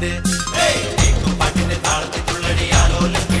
பாட்டு பாட்டு தாளத்துக்குள்ளடி ஆலோலிக்கு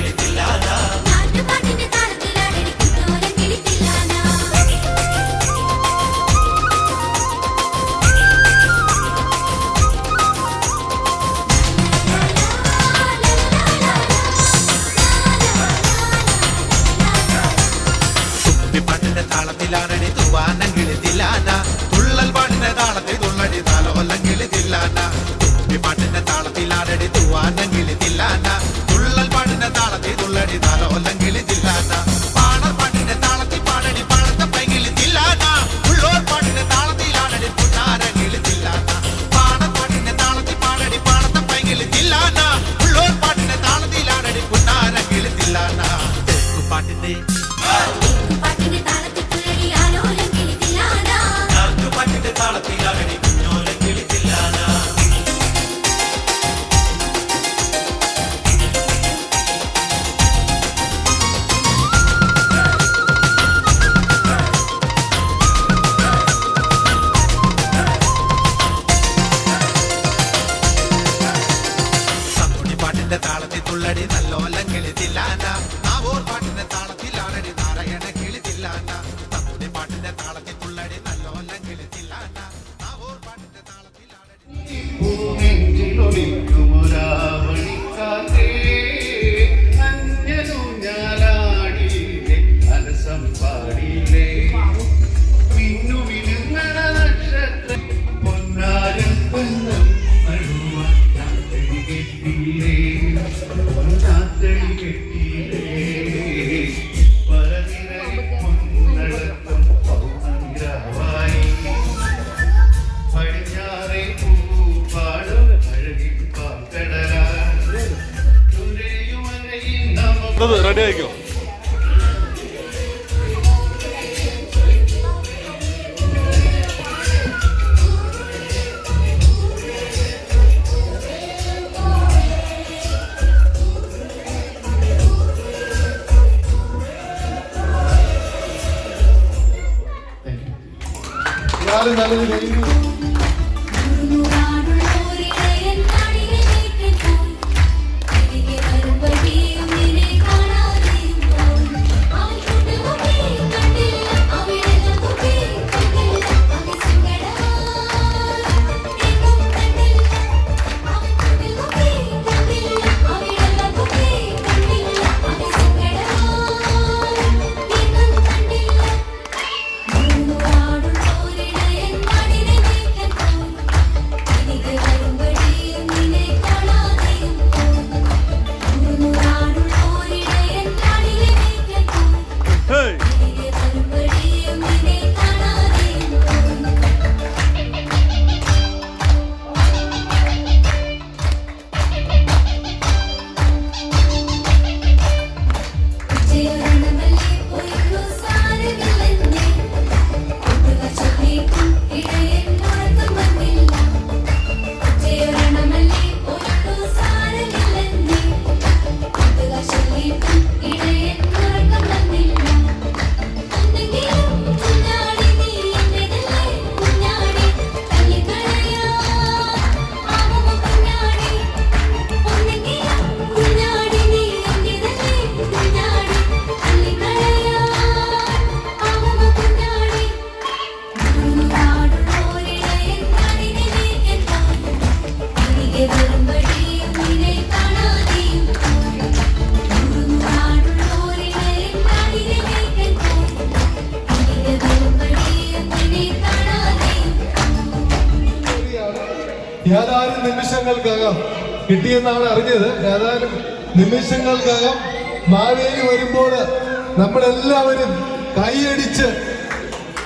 എല്ലാവരും കൈയടിച്ച്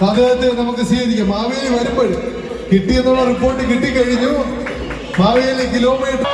അദ്ദേഹത്തെ നമുക്ക് സ്വീകരിക്കാം. മാവേലി വരുമ്പോൾ കിട്ടിയെന്നുള്ള റിപ്പോർട്ട് കിട്ടിക്കഴിഞ്ഞു. മാവേലി കിലോമീറ്റർ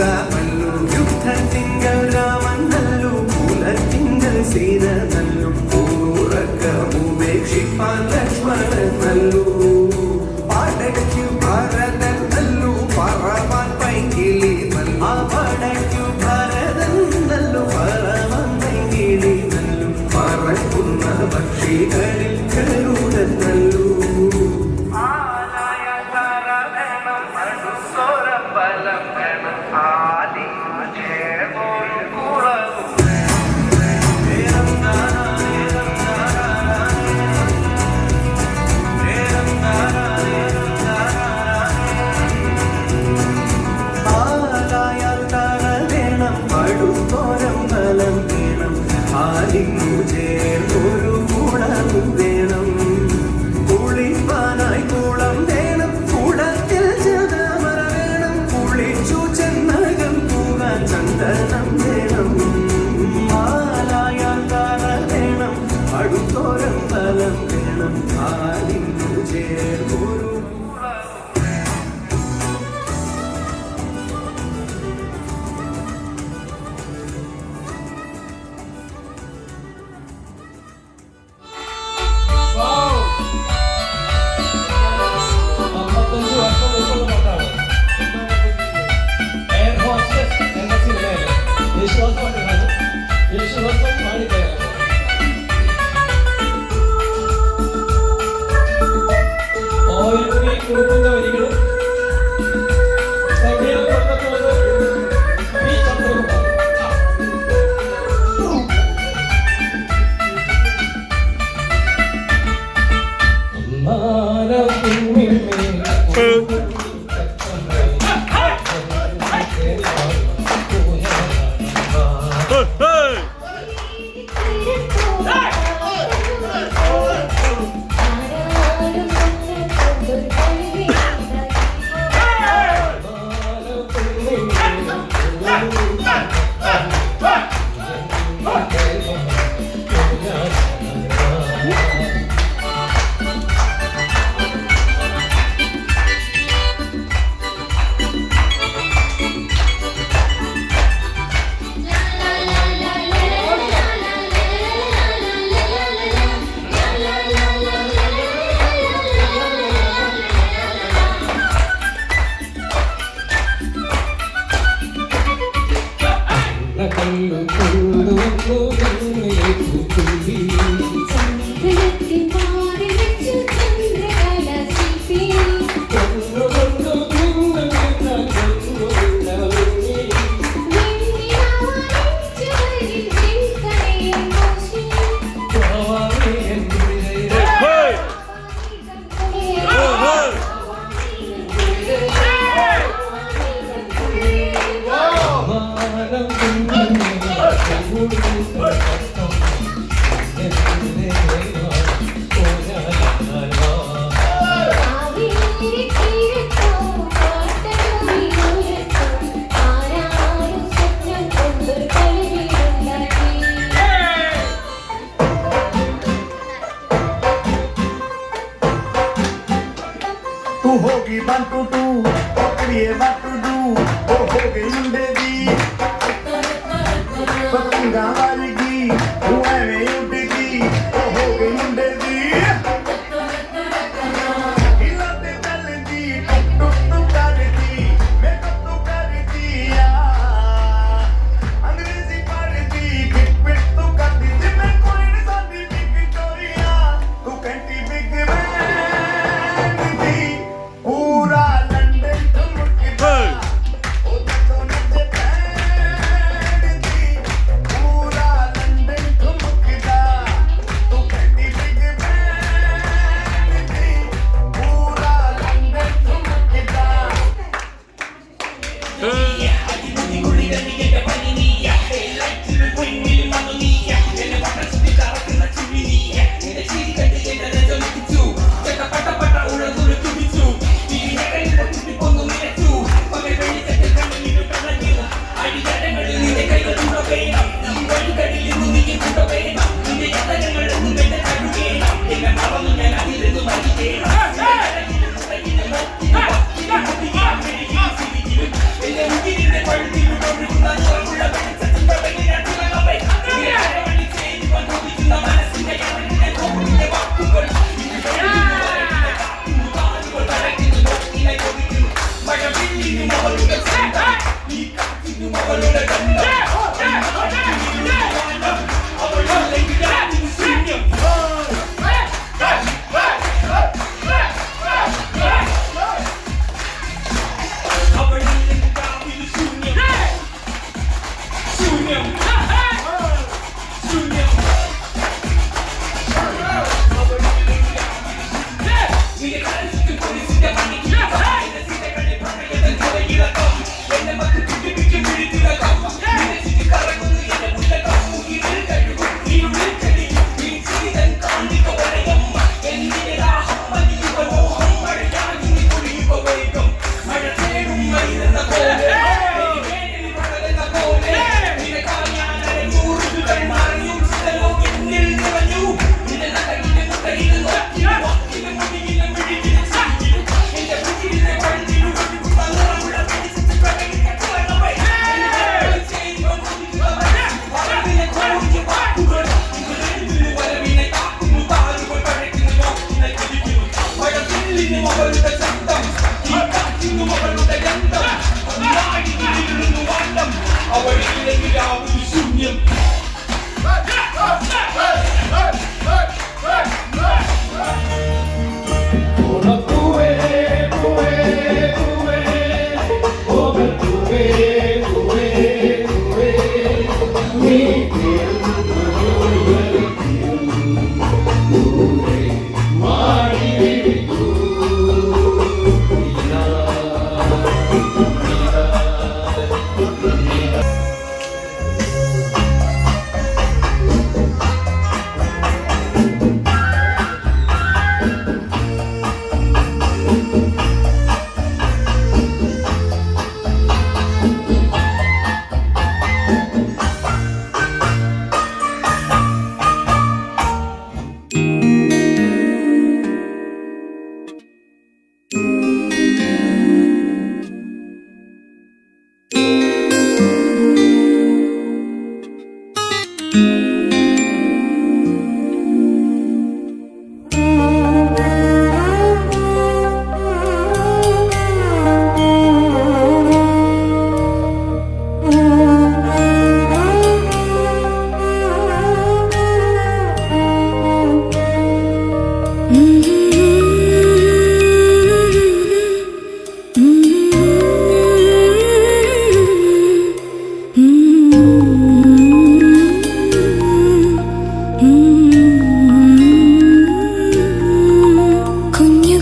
다. ਤੂੰ ਹੋ ਗਈ 1 2 2 ਉਹ ਕਰੀਏ 1 2 ਉਹ ਹੋ ਗਈ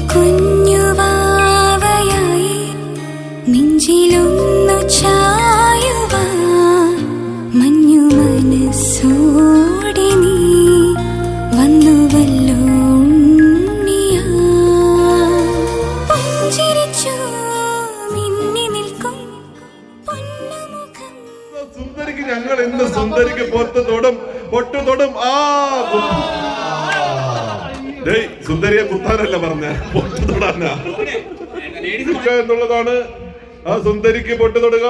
Queen. പൊട്ട് തൊടാനാ എന്നുള്ളതാണ്. ആ സുന്ദരിക്ക് പൊട്ട് തൊടുക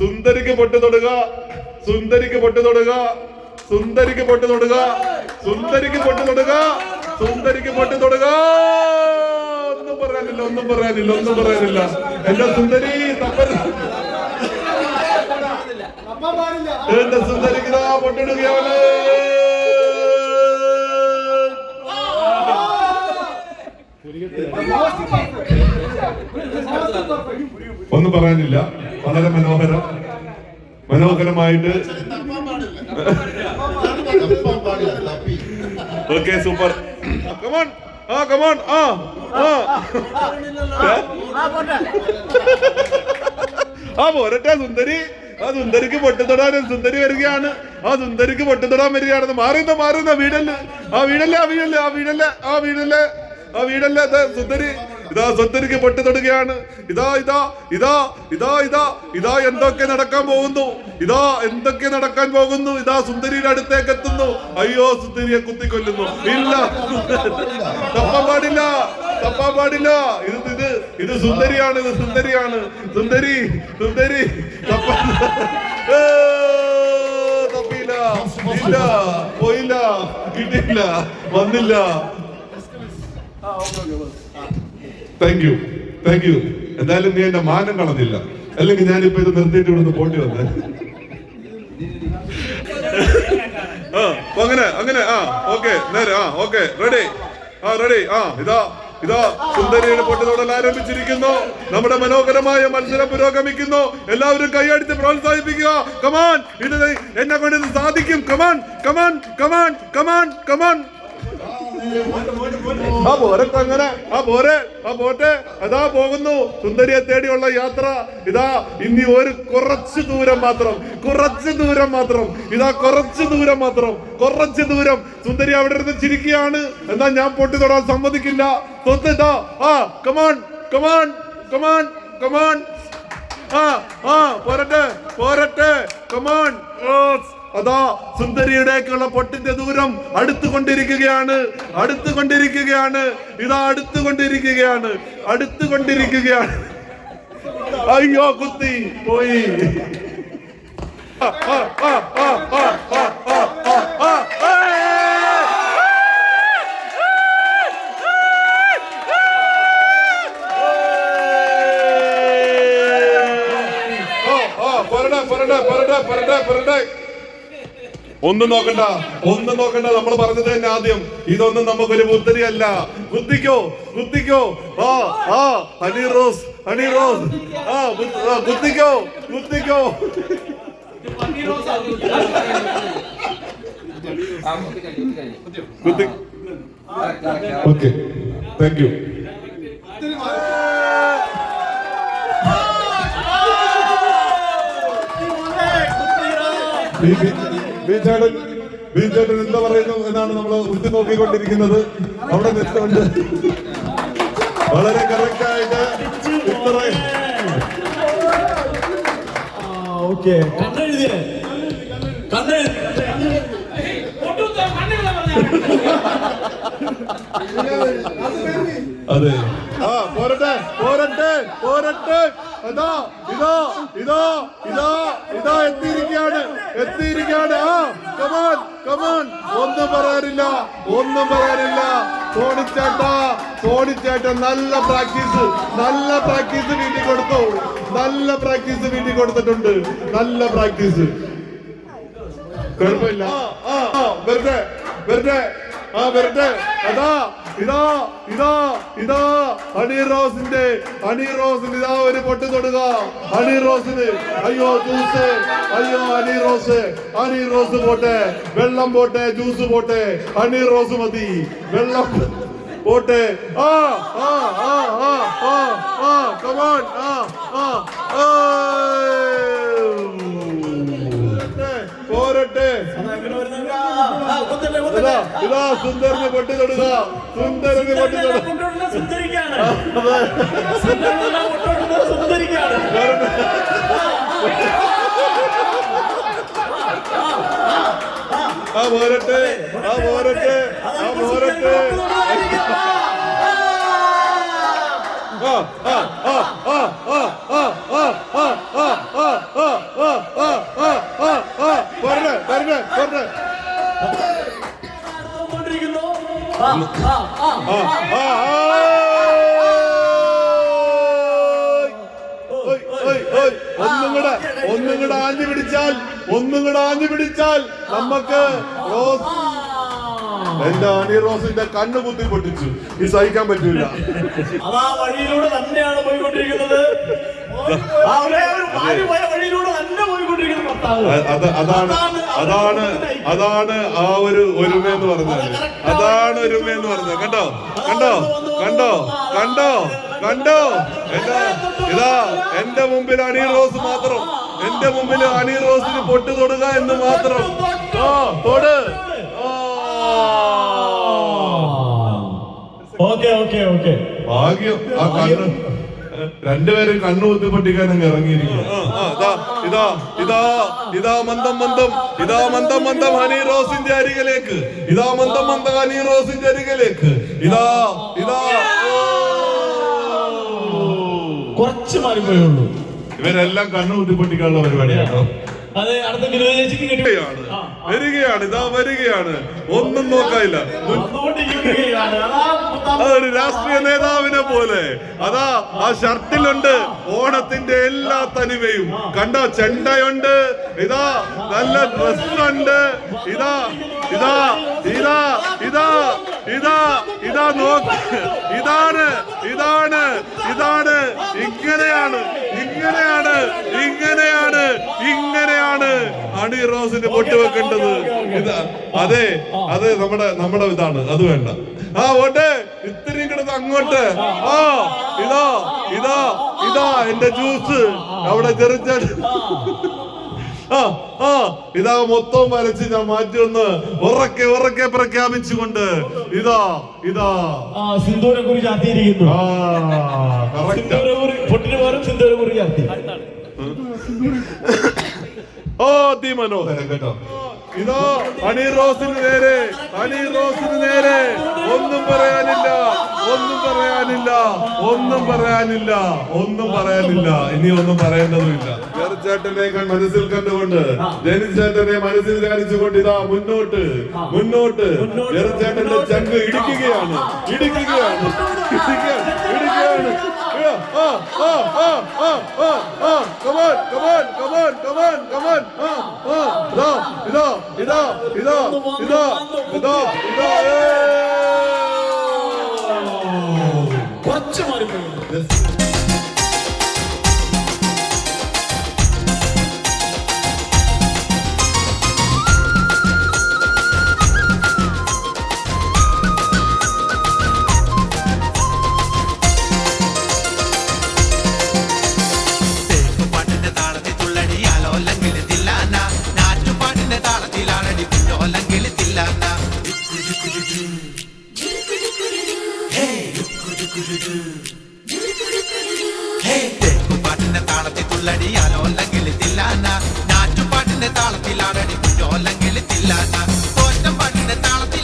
സുന്ദരിക്ക് പൊട്ട് തൊടുക സുന്ദരിക്ക് പൊട്ട് തൊടുക സുന്ദരിക്ക് പൊട്ട് തൊടുക സുന്ദരിക്ക് പൊട്ട് തൊടുക സുന്ദരിക്ക് പൊട്ട് തൊടുക ഒന്നും പറയാനില്ല ഒന്നും പറയാനില്ല ഒന്നും പറയാനില്ല. എന്റെ സുന്ദരി എന്റെ സുന്ദരിക്ക് പൊട്ടിടുകയാണ്. ഒന്നും പറയാനില്ല. വളരെ മനോഹരം. മനോഹരമായിട്ട്. ഓക്കെ സൂപ്പർ കമോൺ ആ കമോൺ ആ ആ. പോരട്ടെ സുന്ദരി. ആ സുന്ദരിക്ക് പൊട്ടിത്തൊടാൻ സുന്ദരി വരികയാണ്. ആ സുന്ദരിക്ക് പൊട്ടിത്തൊടാൻ വരികയാണെന്ന് മാറുന്ന മാറുന്ന വീടല്ലേ? ആ വീടല്ലേ? ആ വീടല്ലേ? ആ വീടല്ലേ? ആ വീടല്ലേ? ആ വീടല്ലേ സുന്ദരി ഇതാ സുന്ദരിക്ക് പൊട്ടിത്തൊടുകയാണ് ഇതാ ഇതാ ഇതാ ഇതാ ഇതാ ഇതാ എന്തൊക്കെ നടക്കാൻ പോകുന്നു? ഇതാ എന്തൊക്കെ നടക്കാൻ പോകുന്നു? ഇതാ സുന്ദരിയുടെ അടുത്തേക്ക് എത്തുന്നു. അയ്യോ സുന്ദരിയെ കുത്തിക്കൊല്ലുന്നു. ഇല്ല. തപ്പാൻ പാടില്ല. തപ്പാൻ പാടില്ല. ഇത് ഇത് ഇത് സുന്ദരിയാണ് ഇത് സുന്ദരിയാണ്. സുന്ദരി സുന്ദരി തപ്പാ ഇല്ല. പോയില്ല. കിട്ടിയില്ല. വന്നില്ല. താങ്ക് യു താങ്ക് യു എന്തായാലും നീ എന്റെ മാനം കളഞ്ഞില്ല. അല്ലെങ്കിൽ ഞാനിപ്പോ ഇത് നിർത്തിയിട്ട് ഇവിടുന്ന് പോണ്ടി വന്നേ. അങ്ങനെ അങ്ങനെ ആ ഓക്കെ നേരെ ആ ഓക്കെ റെഡി ആ റെഡി ആ ഇതാ ഇതാ സുന്ദരിയുടെ പൊട്ടിത്തോടൽ ആരംഭിച്ചിരിക്കുന്നു. നമ്മുടെ മനോഹരമായ മത്സരം പുരോഗമിക്കുന്നു. എല്ലാവരും കൈയടിച്ച് പ്രോത്സാഹിപ്പിക്കുക. കമാൻ ഇത് എന്നെ കൊണ്ട് സാധിക്കും. Come on come on come on come on come on ആ പോരത്ത് അങ്ങനെ ആ പോരെ ആ പോട്ടെ. അതാ പോകുന്നു. സുന്ദരിയെ തേടിയുള്ള യാത്ര. ഇതാ ഇനി ഒരു കുറച്ച് ദൂരം മാത്രം. കുറച്ച് ദൂരം മാത്രം. ഇതാ കുറച്ച് ദൂരം മാത്രം. കുറച്ച് ദൂരം. സുന്ദരി അവിടെ ഇരുന്ന് ചിരിക്കുകയാണ്. എന്നാ ഞാൻ പൊട്ടി തൊടാൻ സമ്മതിക്കില്ല. തൊത്ത് ഇതാ ആ കമാൺ കമാൺ കമാൺ കമാൺ ആ ആ പോരട്ടെ പോരട്ടെ കമാൺ അതാ സുന്ദരിയുടെയൊക്കെയുള്ള പൊട്ടിന്റെ ദൂരം അടുത്തുകൊണ്ടിരിക്കുകയാണ് അടുത്തുകൊണ്ടിരിക്കുകയാണ് ഇതാ അടുത്തുകൊണ്ടിരിക്കുകയാണ് അടുത്തുകൊണ്ടിരിക്കുകയാണ് അയ്യോ കുത്തി പോയി പറഞ്ഞ പറഞ്ഞ പറഞ്ഞ ആ, ആ, ഒന്നും നോക്കണ്ട ഒന്നും നോക്കണ്ട. നമ്മൾ പറഞ്ഞത് തന്നെ ആദ്യം. ഇതൊന്നും നമുക്കൊരു ബുദ്ധരിയല്ല. ബുദ്ധിക്കോ? ബുദ്ധിക്കോ? ആ ആ അനിറോസ് ആ ബുദ്ധിക്കോ? ബുദ്ധിക്കോ? ഓക്കെ താങ്ക് യു ബീച്ചേട്ടൻ ബീച്ചേട്ടൻ എന്താ പറയുന്നു എന്നാണ് നമ്മൾ ഉറ്റു നോക്കിക്കൊണ്ടിരിക്കുന്നത്. അവിടെ നിൽക്കുന്നുണ്ട്. വളരെ കറക്റ്റായിട്ട് ഇത്ര ഓക്കെ. കണ്ണെഴുതിയേ? കണ്ണെഴുതി അതെ. ആ പോരട്ടെ പോരട്ടെ പോരട്ടെ. അതാ ഇതാ ഇതാ ഇതാ ഇതാ എത്തിയിരിക്കുകയാണ് എത്തിയിരിക്കുകയാണ്. ആ കമാൻ കമോൺ ഒന്നും പറയാനില്ല ഒന്നും പറയാനില്ല. സോണിച്ചേട്ട സോണിച്ചേട്ട നല്ല പ്രാക്ടീസ് നല്ല പ്രാക്ടീസ് വീട്ടിൽ കൊടുത്തു. നല്ല പ്രാക്ടീസ് വീട്ടിൽ കൊടുത്തിട്ടുണ്ട്. നല്ല പ്രാക്ടീസ്. കുഴപ്പമില്ല. ആ, ആ, ആ, വരട്ടെ അതാ ഇതാ ഇതാ ഇതാ ഹണി റോസിന്റെ ഹണി റോസിന് ഇതാ ഒരു പൊട്ട് തൊടുക. ഹണി റോസിന് അയ്യോ ജ്യൂസ് അയ്യോ ഹണി റോസ് ഹണി റോസ് പോട്ടെ വെള്ളം പോട്ടെ ജ്യൂസ് പോട്ടെ ഹണി റോസ് മതി. വെള്ളം പോട്ടെ. ആ ആ ആ ആ ആ ആ കമാൺ ആ ആ ആ പോരട്ടെ ഇതാ സുന്ദരന് പൊട്ടി തൊടുക സുന്ദരന് പൊട്ടി ആ പോരട്ടെ ആ പോരട്ടെ ആ പോരട്ടെ ആ ആ ആ ആ ആ ആ ആ ആ ആ ആ ആ ഒന്നും കൂടെ ഒന്നും കൂടെ ആഞ്ഞു പിടിച്ചാൽ ഒന്നും കൂടെ ആഞ്ഞു പിടിച്ചാൽ നമുക്ക് റോസ് എന്റെ അണി റോസിന്റെ കണ്ണ് കുത്തി പൊട്ടിച്ചു. ഈ സഹിക്കാൻ പറ്റൂല. അതാ വഴിയിലൂടെ തന്നെയാണ് പോയിക്കൊണ്ടിരിക്കുന്നത്. അതാണ് അതാണ് അതാണ് ആ ഒരു ഒരുമ എന്ന് പറഞ്ഞത്. അതാണ് ഒരുമ എന്ന് പറഞ്ഞത്. കണ്ടോ? കണ്ടോ? കണ്ടോ? കണ്ടോ? കണ്ടോ? ഇതാ എന്റെ മുമ്പിൽ അണി റോസ് മാത്രം. എന്റെ മുമ്പിൽ അണി റോസിന് പൊട്ട് തൊടുക എന്ന് മാത്രം. ഓ തൊട്. Okay okay okay. ഭാഗ്യം. ആ കണ്ണ്. രണ്ടുപേരും കണ്ണു കുത്തി പൊട്ടിക്കാൻ അങ്ങ് ഇറങ്ങിയിരിക്കും ഇതാ ഇതാ ഇതാ മന്ദം മന്ദം ഇതാ മന്ദം മന്ദം ഹണി റോസിന്റെ അരികിലേക്ക്. ഇതാ മന്ദം മന്ദം ഹണി റോസിന്റെ അരികിലേക്ക്. ഇതാ ഇതാ. കുറച്ച് മാറിപ്പോയുള്ളൂ ഇവരെല്ലാം കണ്ണു കുത്തി പൊട്ടിക്കാനുള്ള പരിപാടിയാണോ വരികയാണ്. ഇതാ വരികയാണ്. ഒന്നും നോക്കാനില്ല. അതൊരു രാഷ്ട്രീയ നേതാവിനെ പോലെ. അതാ ആ ഷർട്ടിലുണ്ട് ഓണത്തിന്റെ എല്ലാ തനിമയും. കണ്ട ചെണ്ടയുണ്ട്. ഇതാ നല്ല ഡ്രസ്സുണ്ട്. ഇതാ ഇതാ ഇതാ ഇതാ ഇതാ ഇതാ നോക്ക്. ഇതാണ് ഇതാണ് ഇതാണ്. ഇങ്ങനെയാണ് ഇങ്ങനെയാണ് ഇങ്ങനെയാണ് ഇങ്ങനെയാണ് അണി റോസിന് പൊട്ട് വെക്കേണ്ടത് ഇതാ. അതെ അതെ നമ്മുടെ നമ്മുടെ ഇതാണ്. അത് വേണ്ട. ആ ഓട്ടെ ഇത്രയും കിടന്ന് അങ്ങോട്ട്. ആ ഇതാ ഇതാ ഇതാ എന്റെ ജ്യൂസ് അവിടെ ചെറിയ ആ ആ ഇതാ മൊത്തം വരച്ച് ഞാൻ മാറ്റി ഒന്ന് ഉറക്കെ ഉറക്കെ പ്രഖ്യാപിച്ചുകൊണ്ട് ഇതാ ഇതാ. സിന്ധൂരെ കുറിച്ച് ആത്തിയിരിക്കുന്നു പൊട്ടിന് പകരം സിന്ധൂരെ കുറിച്ച് ഓ അതിമനോഹരം കേട്ടോ ഇതോ അണി റോസിന് നേരെ അണി റോസിന് നേരെ. ഒന്നും പറയാനില്ല ഒന്നും പറയാനില്ല ഒന്നും പറയാനില്ല ഒന്നും പറയാനില്ല. ഇനി ഒന്നും പറയേണ്ടതുമില്ല. ചേട്ടനെ മനസ്സിൽ കണ്ടുകൊണ്ട് ജനിച്ചേട്ടനെ മനസ്സിൽ ധ്യാനിച്ചുകൊണ്ട് ഇതാ മുന്നോട്ട് മുന്നോട്ട്. ചേട്ടന്റെ ചങ്ക് ഇടിക്കുകയാണ് ഇടിക്കുകയാണ് ഇടിക്കുകയാണ് ഇടിക്കുകയാണ്. Come on, come on, come on, come on, come on. Up, it up, it up, it up, it up, it up, it up. 맞지 말이야. പാട്ടിന്റെ താളത്തിലാണടി താളത്തിൽ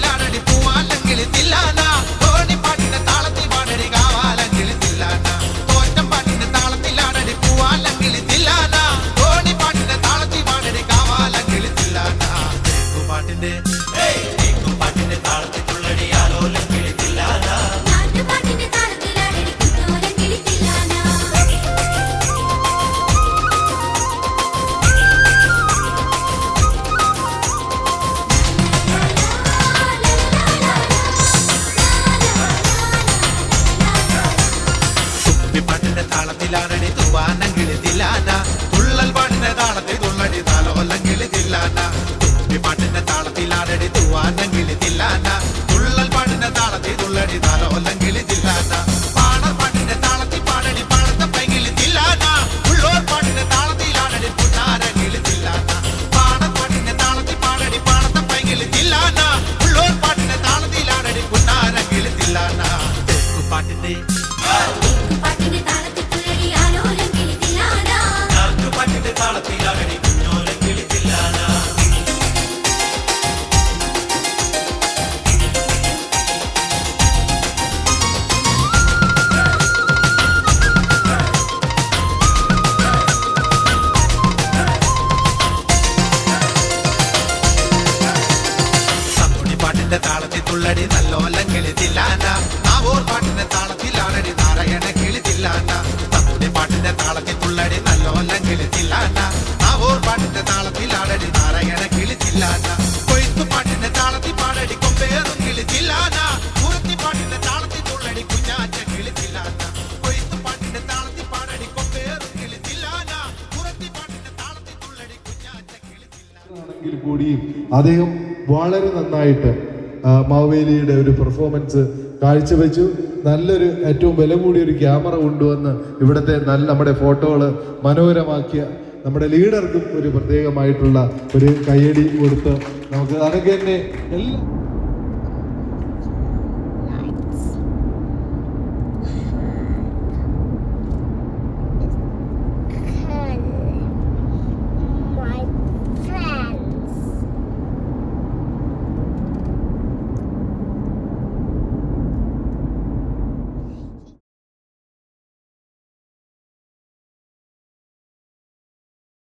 അദ്ദേഹം വളരെ നന്നായിട്ട് മാവേലിയുടെ ഒരു പെർഫോമൻസ് കാഴ്ചവെച്ചു. നല്ലൊരു ഏറ്റവും വില കൂടിയ ഒരു ക്യാമറ കൊണ്ടുവന്ന് ഇവിടുത്തെ നല്ല നമ്മുടെ ഫോട്ടോകൾ മനോഹരമാക്കിയ നമ്മുടെ ലീഡർക്കും ഒരു പ്രത്യേകമായിട്ടുള്ള ഒരു കയ്യടി കൊടുത്ത് നമുക്ക് അതൊക്കെ തന്നെ എല്ലാ